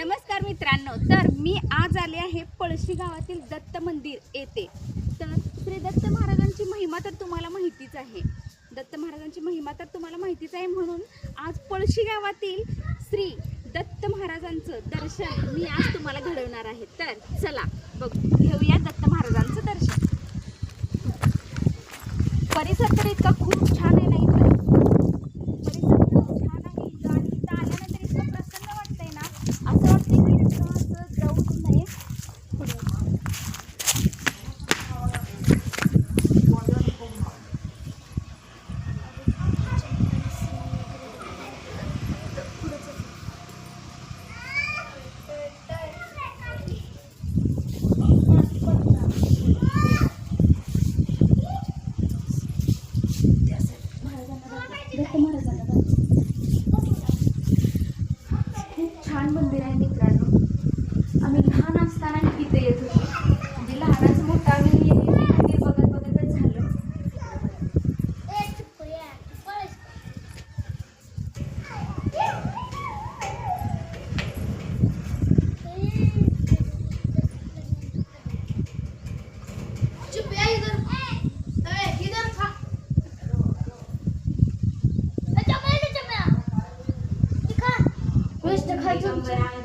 नमस्कार मित्रांनो तर मी आज आले आहे पळशी गावातील दत्त मंदिर येथे. तर श्री दत्त महाराजांची महिमा तर तुम्हाला माहितीच आहे. दत्त महाराजांची महिमा तर तुम्हाला माहितीच आहे म्हणून आज पळशी गावातील श्री दत्त महाराजांचं दर्शन मी आज तुम्हाला घडवणार आहे. तर चला बघ घेऊया दत्त महाराजांचं दर्शन. परिसर तर इतका खूप छान दत्त महाराजांना खूप छान मंदिर आहे मित्रांनो. आम्ही लहान असताना तिथे येत होतो. Itu 啊